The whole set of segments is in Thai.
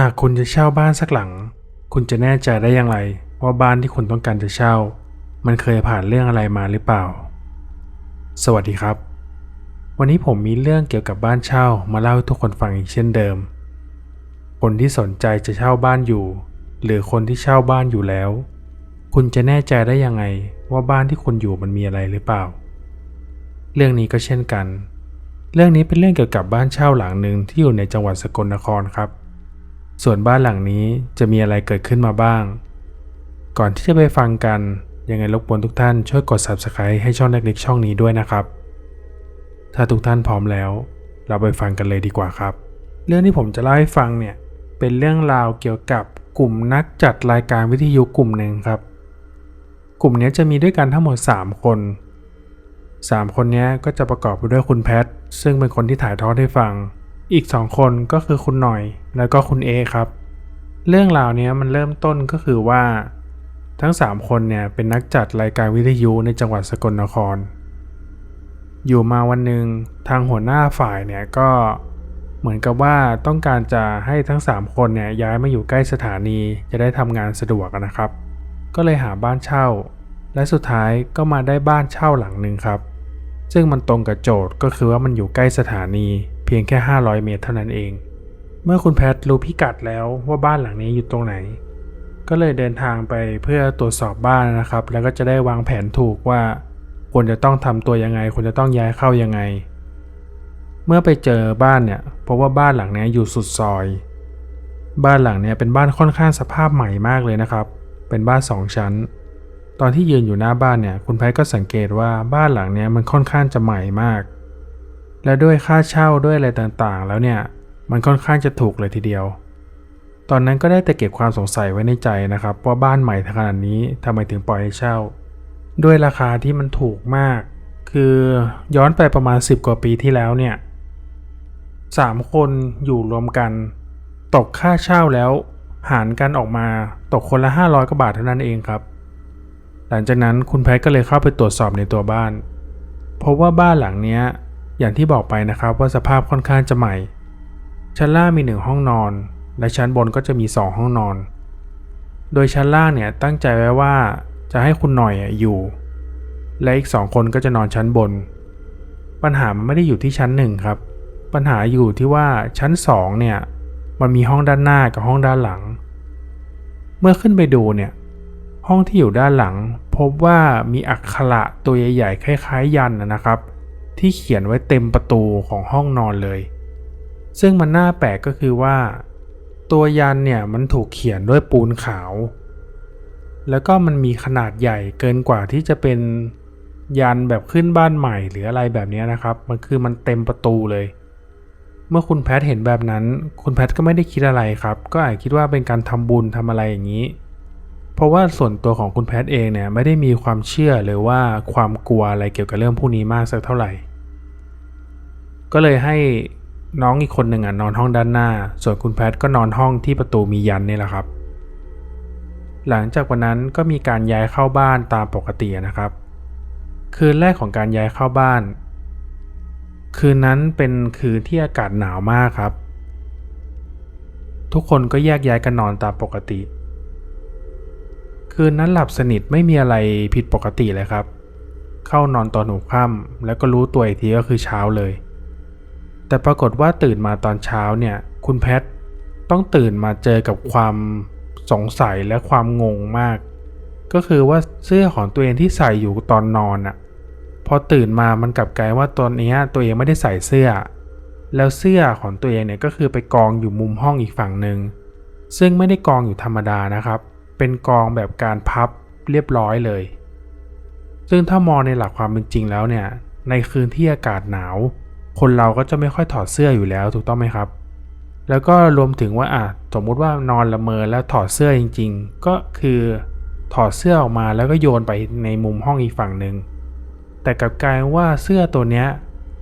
หากคุณจะเช่าบ้านสักหลัง คุณจะแน่ใจได้อย่างไร ว่าบ้านที่คุณต้องการจะเช่า มันเคยผ่านเรื่องอะไรมาหรือเปล่า สวัสดีครับ วันนี้ผมมีเรื่องเกี่ยวกับบ้านเช่ามาเล่าให้ทุกคนฟังอีกเช่นเดิม คนที่สนใจจะเช่าบ้านอยู่ หรือคนที่เช่าบ้านอยู่แล้ว คุณจะแน่ใจได้ยังไงว่าบ้านที่คุณอยู่มันมีอะไรหรือเปล่า เรื่องนี้ก็เช่นกัน เรื่องนี้เป็นเรื่องเกี่ยวกับบ้านเช่าหลังหนึ่งที่อยู่ในจังหวัดสกลนครครับ ส่วนบ้านหลังนี้จะมีอะไรเกิดขึ้นมาบ้าง ก่อนที่จะไปฟังกัน ยังไงรบกวนทุกท่านช่วยกด subscribe ให้ช่องเล็กๆช่องนี้ด้วยนะครับ ถ้าทุกท่านพร้อมแล้ว เราไปฟังกันเลยดีกว่าครับ เรื่องที่ผมจะเล่าให้ฟังเนี่ยเป็นเรื่องราวเกี่ยวกับกลุ่มนักจัดรายการวิทยุกลุ่มหนึ่งครับ กลุ่มนี้จะมีด้วยกันทั้งหมด 3 คน 3 คนนี้ก็จะประกอบไปด้วยคุณแพทซึ่งเป็นคนที่ถ่ายทอดให้ฟัง อีก2คนก็คือคุณหน่อยแล้วก็คุณเอครับ เรื่องราวนี้มันเริ่มต้นก็คือว่า ทั้ง 3 คนเนี่ยเป็นนักจัดรายการวิทยุในจังหวัดสกลนคร อยู่มาวันหนึ่งทางหัวหน้าฝ่ายเนี่ยก็เหมือนกับว่าต้องการจะให้ทั้ง 3 คนเนี่ยย้ายมาอยู่ใกล้สถานีจะได้ทำงานสะดวกนะครับ ก็เลยหาบ้านเช่า และสุดท้ายก็มาได้บ้านเช่าหลังหนึ่งครับ ซึ่งมันตรงกับโจทย์ก็คือว่ามันอยู่ใกล้สถานี เพียงแค่ 500 เมตรเท่านั้นเอง เมื่อคุณแพทรู้พิกัดแล้วว่าบ้านหลังนี้อยู่ตรงไหน ก็เลยเดินทางไปเพื่อตรวจสอบบ้านนะครับ แล้วก็จะได้วางแผนถูกว่าควรจะต้องทำตัวยังไงควรจะต้องย้ายเข้ายังไง เมื่อไปเจอบ้านเนี่ยพบว่าบ้านหลังนี้อยู่สุดซอย บ้านหลังนี้เป็นบ้านค่อนข้างสภาพใหม่มากเลยนะครับ เป็นบ้านสองชั้นตอนที่ยืนอยู่หน้าบ้านเนี่ย คุณแพทก็สังเกตว่าบ้านหลังนี้มันค่อนข้างจะใหม่มาก และด้วยค่าเช่าด้วยอะไรต่างๆ แล้วเนี่ยมันค่อนข้างจะถูกเลยทีเดียว ตอนนั้นก็ได้แต่เก็บความสงสัยไว้ในใจนะครับ ว่าบ้านใหม่ขนาดนี้ทำไมถึงปล่อยให้เช่า ด้วยราคาที่มันถูกมาก คือย้อนไปประมาณ 10 กว่าปีที่แล้วเนี่ยสามคนอยู่รวมกัน ตกค่าเช่าแล้วหารกันออกมาตกคนละ 500กว่าบาทเท่านั้นเองครับ หลังจากนั้นคุณแพทก็เลยเข้าไปตรวจสอบในตัวบ้านพบว่าบ้านหลังเนี้ย อย่างที่บอกไปนะครับว่าสภาพค่อนข้างจะใหม่ ชั้นล่างมีหนึ่งห้องนอน และชั้นบนก็จะมีสองห้องนอน โดยชั้นล่างเนี่ยตั้งใจไว้ว่าจะให้คุณหน่อยอยู่ และอีกสองคนก็จะนอนชั้นบน ปัญหามันไม่ได้อยู่ที่ชั้นหนึ่งครับ ปัญหาอยู่ที่ว่าชั้นสองเนี่ยมันมีห้องด้านหน้ากับห้องด้านหลัง เมื่อขึ้นไปดูเนี่ยห้องที่อยู่ด้านหลัง พบว่ามีอักขระตัวใหญ่ๆคล้ายๆยันนะครับ ที่เขียนไว้เต็มประตูของห้องนอนเลย ซึ่งมันน่าแปลกก็คือว่า ตัวยันเนี่ยมันถูกเขียนด้วยปูนขาว แล้วก็มันมีขนาดใหญ่เกินกว่าที่จะเป็นยันแบบขึ้นบ้านใหม่หรืออะไรแบบนี้นะครับ มันคือมันเต็มประตูเลย เมื่อคุณแพทเห็นแบบนั้น คุณแพทก็ไม่ได้คิดอะไรครับ ก็อาจคิดว่าเป็นการทำบุญทำอะไรอย่างนี้ เพราะว่าส่วนตัวของคุณแพทเองเนี่ยไม่ได้มีความเชื่อหรือว่าความกลัวอะไรเกี่ยวกับเรื่องพวกนี้มากสักเท่าไหร่ ก็เลยให้น้องอีกคนหนึ่งอะนอนห้องด้านหน้า ส่วนคุณแพทก็นอนห้องที่ประตูมียันนี่แหละครับ หลังจากวันนั้นก็มีการย้ายเข้าบ้านตามปกตินะครับ คืนแรกของการย้ายเข้าบ้าน คืนนั้นเป็นคืนที่อากาศหนาวมากครับ ทุกคนก็แยกย้ายกันนอนตามปกติ คืนนั้นหลับสนิทไม่มีอะไรผิดปกติเลยครับ เข้านอนตอนหัวค่ำแล้วก็รู้ตัวอีกทีก็คือเช้าเลย แต่ปรากฏว่าตื่นมาตอนเช้าเนี่ย คุณแพทต้องตื่นมาเจอกับความสงสัยและความงงมาก ก็คือว่าเสื้อของตัวเองที่ใส่อยู่ตอนนอนอะพอตื่นมามันกลับกลายว่าตอนนี้ตัวเองไม่ได้ใส่เสื้อ แล้วเสื้อของตัวเองเนี่ยก็คือไปกองอยู่มุมห้องอีกฝั่งหนึ่งซึ่งไม่ได้กองอยู่ธรรมดานะครับ เป็นกองแบบการพับเรียบร้อยเลย ซึ่งถ้ามองในหลักความเป็นจริงแล้วเนี่ย ในคืนที่อากาศหนาว คนเราก็จะไม่ค่อยถอดเสื้ออยู่แล้วถูกต้องไหมครับ แล้วก็รวมถึงว่าอะสมมุติว่านอนละเมอแล้วถอดเสื้อจริง ๆ ก็คือถอดเสื้อออกมาแล้วก็โยนไปในมุมห้องอีกฝั่งหนึ่งแต่กลับกลายว่าเสื้อตัวเนี้ย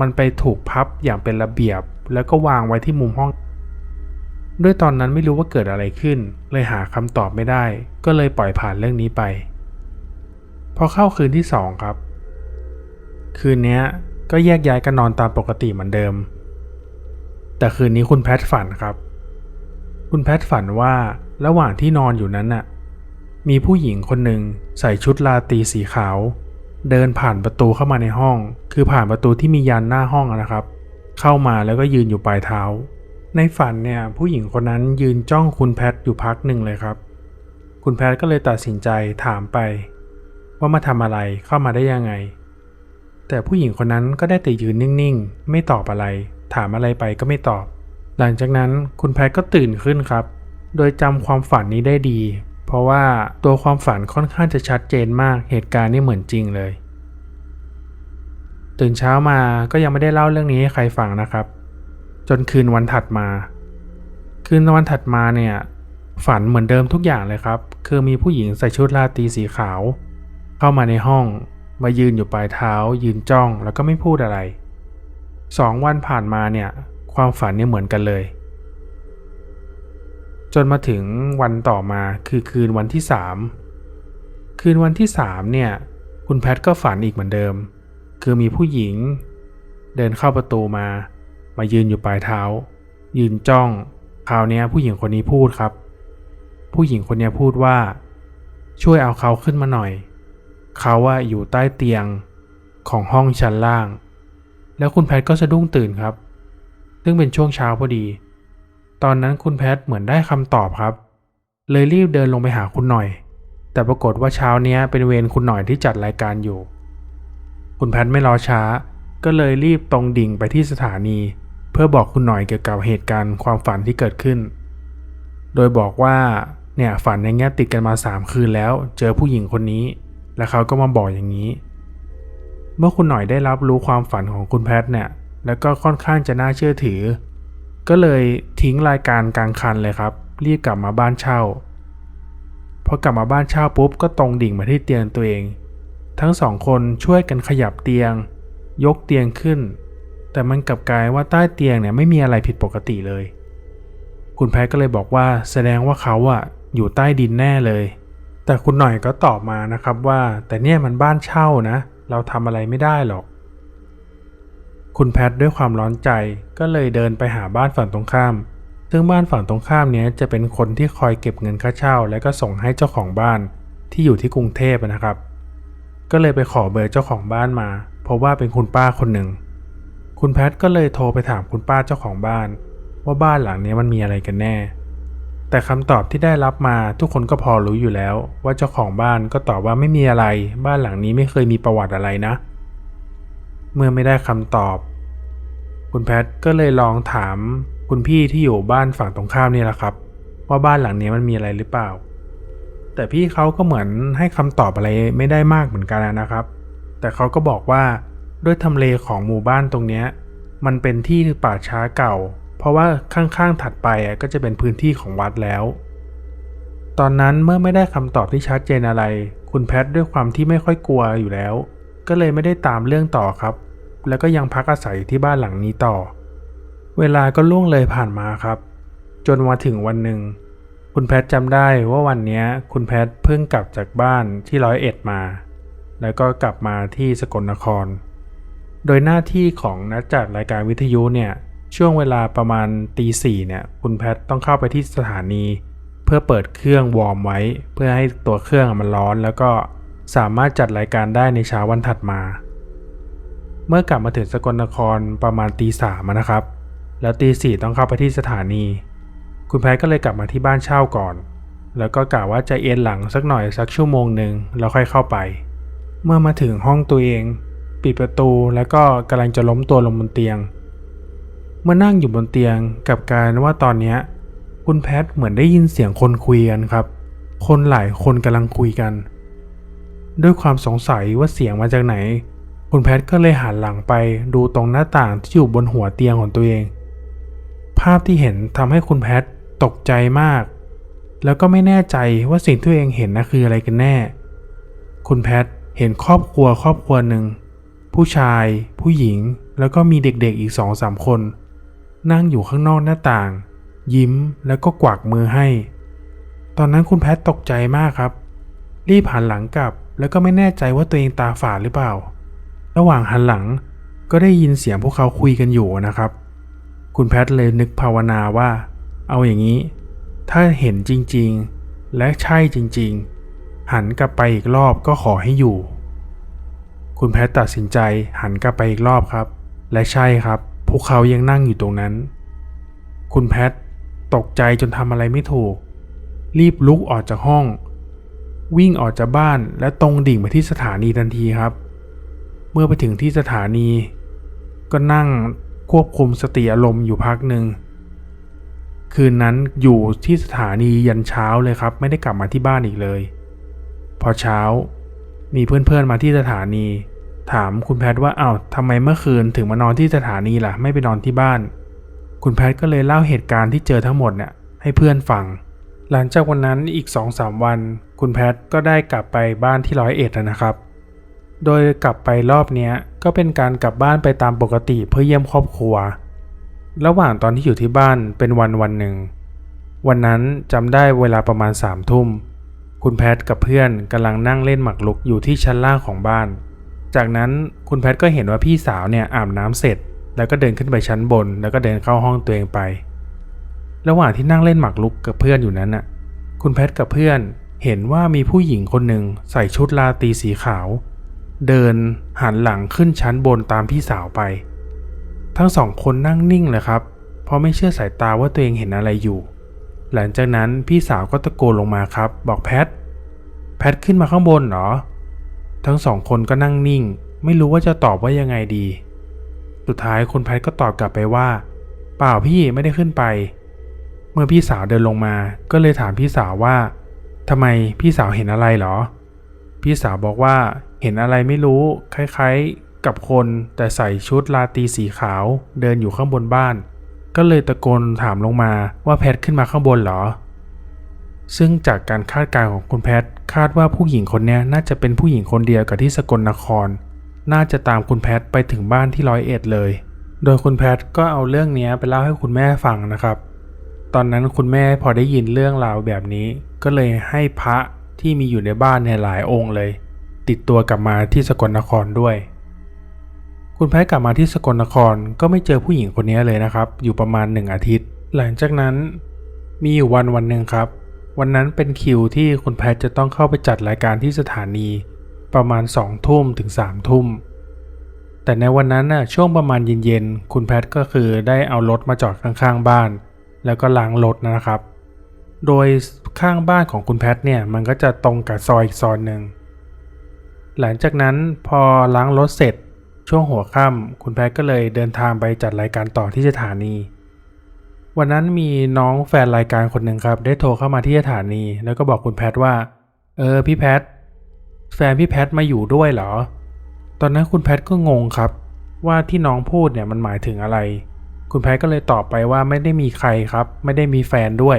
มันไปถูกพับอย่างเป็นระเบียบ แล้วก็วางไว้ที่มุมห้อง ด้วยตอนนั้นไม่รู้ว่าเกิดอะไรขึ้น เลยหาคำตอบไม่ได้ ก็เลยปล่อยผ่านเรื่องนี้ไป พอเข้าคืนที่สองครับ คืนนี้ ก็แยกย้ายกันนอนตามปกติเหมือนเดิม แต่คืนนี้คุณแพทฝันครับ คุณแพทฝันว่าระหว่างที่นอนอยู่นั้นน่ะ มีผู้หญิงคนหนึ่งใส่ชุดลาตีสีขาว เดินผ่านประตูเข้ามาในห้อง คือผ่านประตูที่มียันหน้าห้องนะครับ เข้ามาแล้วก็ยืนอยู่ปลายเท้า ในฝันเนี่ยผู้หญิงคนนั้นยืนจ้องคุณแพทอยู่พักหนึ่งเลยครับ คุณแพทก็เลยตัดสินใจถามไป ว่ามาทำอะไรเข้ามาได้ยังไง แต่ผู้หญิงคนนั้นก็ได้แต่ยืนนิ่งๆ ไม่ตอบอะไร ถามอะไรไปก็ไม่ตอบ หลังจากนั้นคุณแพทก็ตื่นขึ้นครับ โดยจำความฝันนี้ได้ดี เพราะว่าตัวความฝันค่อนข้างจะชัดเจนมาก เหตุการณ์นี่เหมือนจริงเลย ตื่นเช้ามาก็ยังไม่ได้เล่าเรื่องนี้ให้ใครฟังนะครับ จนคืนวันถัดมา คืนวันถัดมาเนี่ยฝันเหมือนเดิมทุกอย่างเลยครับ คือมีผู้หญิงใส่ชุดราตรีสีขาว เข้ามาในห้อง มายืนอยู่ปลายเท้า ยืนจ้องแล้วก็ไม่พูดอะไรสองวันผ่านมาเนี่ยความฝันเนี่ยเหมือนกันเลย จนมาถึงวันต่อมาคือคืนวันที่สามคืนวันที่สามเนี่ยคุณแพทก็ฝันอีกเหมือนเดิม คือมีผู้หญิง เดินเข้าประตูมา มายืนอยู่ปลายเท้า ยืนจ้องคราวนี้ผู้หญิงคนนี้พูดครับ ผู้หญิงคนนี้พูดว่า ช่วยเอาเขาขึ้นมาหน่อย เขาว่าอยู่ใต้เตียงของห้องชั้นล่าง แล้วคุณแพทก็สะดุ้งตื่นครับ ซึ่งเป็นช่วงเช้าพอดี ตอนนั้นคุณแพทเหมือนได้คำตอบครับ เลยรีบเดินลงไปหาคุณหน่อย แต่ปรากฏว่าเช้าเนี้ยเป็นเวรคุณหน่อยที่จัดรายการอยู่ คุณแพทไม่รอช้า ก็เลยรีบตรงดิ่งไปที่สถานี เพื่อบอกคุณหน่อยเกี่ยวกับเหตุการณ์ความฝันที่เกิดขึ้น โดยบอกว่าเนี่ยฝันอย่างเงี้ยติดกันมาสามคืนแล้ว เจอผู้หญิงคนนี้ แล้วเขาก็มาบอกอย่างนี้ เมื่อคุณหน่อยได้รับรู้ความฝันของคุณแพทเนี่ย แล้วก็ค่อนข้างจะน่าเชื่อถือ ก็เลยทิ้งรายการกลางคันเลยครับ รีบกลับมาบ้านเช่า พอกลับมาบ้านเช่าปุ๊บก็ตรงดิ่งมาที่เตียงตัวเอง ทั้งสองคนช่วยกันขยับเตียง ยกเตียงขึ้น แต่มันกลับกลายว่าใต้เตียงเนี่ยไม่มีอะไรผิดปกติเลย คุณแพทก็เลยบอกว่าแสดงว่าเขาอะอยู่ใต้ดินแน่เลย แต่คุณหน่อยก็ตอบมานะครับว่า แต่เนี่ยมันบ้านเช่านะ เราทำอะไรไม่ได้หรอก คุณแพทด้วยความร้อนใจก็เลยเดินไปหาบ้านฝั่งตรงข้าม ซึ่งบ้านฝั่งตรงข้ามเนี้ยจะเป็นคนที่คอยเก็บเงินค่าเช่า แล้วก็ส่งให้เจ้าของบ้านที่อยู่ที่กรุงเทพนะครับ ก็เลยไปขอเบอร์เจ้าของบ้านมา เพราะว่าเป็นคุณป้าคนหนึ่ง คุณแพทก็เลยโทรไปถามคุณป้าเจ้าของบ้าน ว่าบ้านหลังนี้มันมีอะไรกันแน่ แต่คำตอบที่ได้รับมาทุกคนก็พอรู้อยู่แล้ว ว่าเจ้าของบ้านก็ตอบว่าไม่มีอะไร บ้านหลังนี้ไม่เคยมีประวัติอะไรนะ เมื่อไม่ได้คำตอบ คุณแพทก็เลยลองถามคุณพี่ที่อยู่บ้านฝั่งตรงข้ามนี่แหละครับ ว่าบ้านหลังนี้มันมีอะไรหรือเปล่า แต่พี่เขาก็เหมือนให้คำตอบอะไรไม่ได้มากเหมือนกันนะครับ แต่เขาก็บอกว่าด้วยทำเลของหมู่บ้านตรงนี้มันเป็นที่ป่าช้าเก่า เพราะว่าข้างๆถัดไปก็จะเป็นพื้นที่ของวัดแล้ว ตอนนั้นเมื่อไม่ได้คำตอบที่ชัดเจนอะไร คุณแพทด้วยความที่ไม่ค่อยกลัวอยู่แล้ว ก็เลยไม่ได้ตามเรื่องต่อครับ แล้วก็ยังพักอาศัยที่บ้านหลังนี้ต่อ เวลาก็ล่วงเลยผ่านมาครับ จนมาถึงวันหนึ่งคุณแพทจำได้ว่าวันนี้คุณแพทเพิ่งกลับจากบ้านที่ร้อยเอ็ดมา แล้วก็กลับมาที่สกลนคร โดยหน้าที่ของนักจัดรายการวิทยุเนี่ย ช่วงเวลาประมาณตีสี่เนี่ยคุณแพทต้องเข้าไปที่สถานี เพื่อเปิดเครื่องวอร์มไว้ เพื่อให้ตัวเครื่องมันร้อน แล้วก็สามารถจัดรายการได้ในเช้าวันถัดมา เมื่อกลับมาถึงสกลนครประมาณตีสามนะครับ แล้วตีสี่ต้องเข้าไปที่สถานี คุณแพทก็เลยกลับมาที่บ้านเช่าก่อน แล้วก็กะว่าจะเอนหลังสักหน่อยสักชั่วโมงหนึ่งแล้วค่อยเข้าไป เมื่อมาถึงห้องตัวเอง ปิดประตูแล้วก็กำลังจะล้มตัวลงบนเตียง เมื่อนั่งอยู่บนเตียงกับการว่าตอนเนี้ยคุณแพทเหมือนได้ยินเสียงคนคุยกันครับ คนหลายคนกำลังคุยกัน ด้วยความสงสัยว่าเสียงมาจากไหน คุณแพทก็เลยหันหลังไปดูตรงหน้าต่างที่อยู่บนหัวเตียงของตัวเอง ภาพที่เห็นทำให้คุณแพทตกใจมาก แล้วก็ไม่แน่ใจว่าสิ่งที่ตัวเองเห็นนะคืออะไรกันแน่ คุณแพทเห็นครอบครัวครอบครัวหนึ่งผู้ชาย ผู้หญิง แล้วก็มีเด็กๆอีกสองสามคน นั่งอยู่ข้างนอกหน้าต่าง ยิ้มแล้วก็กวักมือให้ ตอนนั้นคุณแพทตกใจมากครับ รีบหันหลังกลับ แล้วก็ไม่แน่ใจว่าตัวเองตาฝาดหรือเปล่า ระหว่างหันหลังก็ได้ยินเสียงพวกเขาคุยกันอยู่นะครับ คุณแพทเลยนึกภาวนาว่า เอาอย่างนี้ ถ้าเห็นจริงๆ และใช่จริงๆ หันกลับไปอีกรอบก็ขอให้อยู่ คุณแพทตัดสินใจหันกลับไปอีกรอบครับ และใช่ครับ พวกเขายังนั่งอยู่ตรงนั้น คุณแพทตกใจจนทำอะไรไม่ถูก รีบลุกออกจากห้อง วิ่งออกจากบ้านและตรงดิ่งไปที่สถานีทันทีครับ เมื่อไปถึงที่สถานี ก็นั่งควบคุมสติอารมณ์อยู่พักหนึ่งคืนนั้นอยู่ที่สถานียันเช้าเลยครับ ไม่ได้กลับมาที่บ้านอีกเลย พอเช้ามีเพื่อนๆมาที่สถานี ถามคุณแพทย์ว่าอ้าวทำไมเมื่อคืนถึงมานอนที่สถานีล่ะ ไม่ไปนอนที่บ้าน คุณแพทย์ก็เลยเล่าเหตุการณ์ที่เจอทั้งหมดเนี่ยให้เพื่อนฟัง หลังจากวันนั้นอีก2อสวัน คุณแพทย์ก็ได้กลับไปบ้านที่ร้อยเอ็ดนะครับ โดยกลับไปรอบนี้ก็เป็นการกลับบ้านไปตามปกติเพื่อเยี่ยมครอบครัว ระหว่างตอนที่อยู่ที่บ้านเป็นวันวันหนึ่ง วันนั้นจำได้เวลาประมาณสามทุ่ม คุณแพทกับเพื่อนกำลังนั่งเล่นหมากรุกอยู่ที่ชั้นล่างของบ้าน จากนั้นคุณแพทก็เห็นว่าพี่สาวเนี่ยอาบน้ำเสร็จ แล้วก็เดินขึ้นไปชั้นบน แล้วก็เดินเข้าห้องตัวเองไป ระหว่างที่นั่งเล่นหมากรุกกับเพื่อนอยู่นั้นน่ะ คุณแพทกับเพื่อนเห็นว่ามีผู้หญิงคนหนึ่งใส่ชุดลาตีสีขาว เดินหันหลังขึ้นชั้นบนตามพี่สาวไป ทั้งสองคนนั่งนิ่งเลยครับ เพราะไม่เชื่อสายตาว่าตัวเองเห็นอะไรอยู่ หลังจากนั้นพี่สาวก็ตะโกนลงมาครับ บอกแพท แพทขึ้นมาข้างบนเหรอ ทั้งสองคนก็นั่งนิ่ง ไม่รู้ว่าจะตอบว่ายังไงดี สุดท้ายคุณแพทก็ตอบกลับไปว่า เปล่าพี่ไม่ได้ขึ้นไป เมื่อพี่สาวเดินลงมา ก็เลยถามพี่สาวว่าทำไมพี่สาวเห็นอะไรเหรอ พี่สาวบอกว่าเห็นอะไรไม่รู้ คล้ายๆ กับคนแต่ใส่ชุดลาตีสีขาว เดินอยู่ข้างบนบ้าน ก็เลยตะโกนถามลงมาว่าแพทขึ้นมาข้างบนเหรอ ซึ่งจากการคาดการณ์ของคุณแพทคาดว่าผู้หญิงคนนี้น่าจะเป็นผู้หญิงคนเดียวกับที่สกลนคร น่าจะตามคุณแพทไปถึงบ้านที่ร้อยเอ็ดเลย โดยคุณแพทก็เอาเรื่องนี้ไปเล่าให้คุณแม่ฟังนะครับ ตอนนั้นคุณแม่พอได้ยินเรื่องราวแบบนี้ ก็เลยให้พระที่มีอยู่ในบ้านเนี่ยหลายองค์เลย ติดตัวกลับมาที่สกลนครด้วย คุณแพทกลับมาที่สกลนครก็ไม่เจอผู้หญิงคนนี้เลยนะครับ อยู่ประมาณหนึ่งอาทิตย์ หลังจากนั้น มีอยู่วันวันหนึ่งครับ วันนั้นเป็นคิวที่คุณแพทจะต้องเข้าไปจัดรายการที่สถานี ประมาณสองทุ่มถึงสามทุ่ม แต่ในวันนั้นน่ะช่วงประมาณเย็นๆ คุณแพทก็คือได้เอารถมาจอดข้างๆบ้าน แล้วก็ล้างรถนะครับ โดยข้างบ้านของคุณแพทเนี่ยมันก็จะตรงกับซอยอีกซอยหนึ่ง หลังจากนั้นพอล้างรถเสร็จช่วงหัวค่ำคุณแพทก็เลยเดินทางไปจัดรายการต่อที่สถานี วันนั้นมีน้องแฟนรายการคนหนึ่งครับ ได้โทรเข้ามาที่สถานี แล้วก็บอกคุณแพทว่า เออพี่แพท แฟนพี่แพทมาอยู่ด้วยเหรอ ตอนนั้นคุณแพทก็งงครับ ว่าที่น้องพูดเนี่ยมันหมายถึงอะไร คุณแพทก็เลยตอบไปว่าไม่ได้มีใครครับ ไม่ได้มีแฟนด้วย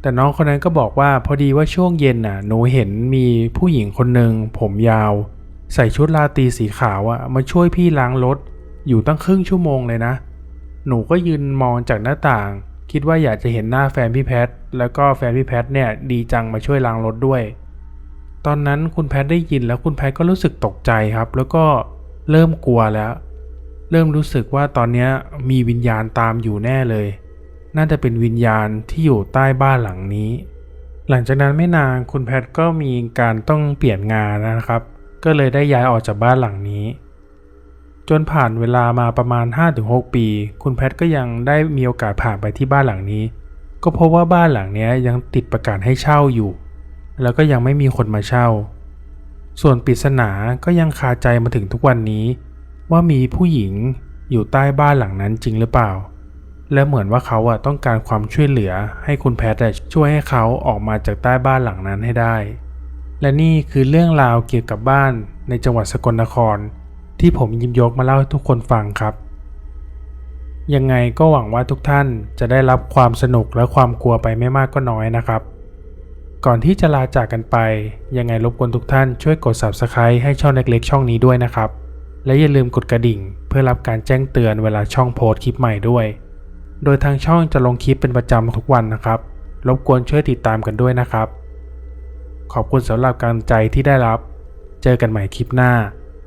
แต่น้องคนนั้นก็บอกว่าพอดีว่าช่วงเย็นน่ะหนูเห็นมีผู้หญิงคนหนึ่งผมยาว ใส่ชุดลาตรีสีขาวอะมาช่วยพี่ล้างรถอยู่ตั้งครึ่งชั่วโมงเลยนะ หนูก็ยืนมองจากหน้าต่าง คิดว่าอยากจะเห็นหน้าแฟนพี่แพท แล้วก็แฟนพี่แพทเนี่ยดีจังมาช่วยล้างรถด้วย ตอนนั้นคุณแพทได้ยินแล้วคุณแพทก็รู้สึกตกใจครับ แล้วก็เริ่มกลัวแล้ว เริ่มรู้สึกว่าตอนนี้มีวิญญาณตามอยู่แน่เลย น่าจะเป็นวิญญาณที่อยู่ใต้บ้านหลังนี้ หลังจากนั้นไม่นานคุณแพทก็มีการต้องเปลี่ยนงานนะครับ ก็เลยได้ย้ายออกจากบ้านหลังนี้ จนผ่านเวลามาประมาณ 5-6 ปี คุณแพทก็ยังได้มีโอกาสผ่านไปที่บ้านหลังนี้ ก็พบว่าบ้านหลังนี้ยังติดประกาศให้เช่าอยู่ แล้วก็ยังไม่มีคนมาเช่า ส่วนปริศนาก็ยังคาใจมาถึงทุกวันนี้ ว่ามีผู้หญิงอยู่ใต้บ้านหลังนั้นจริงหรือเปล่า และเหมือนว่าเขาอะต้องการความช่วยเหลือให้คุณแพทย์ช่วยให้เขาออกมาจากใต้บ้านหลังนั้นให้ได้ และนี่คือเรื่องราวเกี่ยวกับบ้านในจังหวัดสกลนคร ที่ผมยิบยกมาเล่าให้ทุกคนฟังครับ ยังไงก็หวังว่าทุกท่านจะได้รับความสนุกและความกลัวไปไม่มากก็น้อยนะครับ ก่อนที่จะลาจากกันไป ยังไงรบกวนทุกท่านช่วยกด Subscribe ให้ช่องเล็กๆช่องนี้ด้วยนะครับ และอย่าลืมกดกระดิ่ง เพื่อรับการแจ้งเตือนเวลาช่องโพสต์คลิปใหม่ด้วย โดยทางช่องจะลงคลิปเป็นประจำทุกวันนะครับ รบกวนช่วยติดตามกันด้วยนะครับ ขอบคุณสำหรับการใจที่ได้รับ เจอกันใหม่คลิปหน้า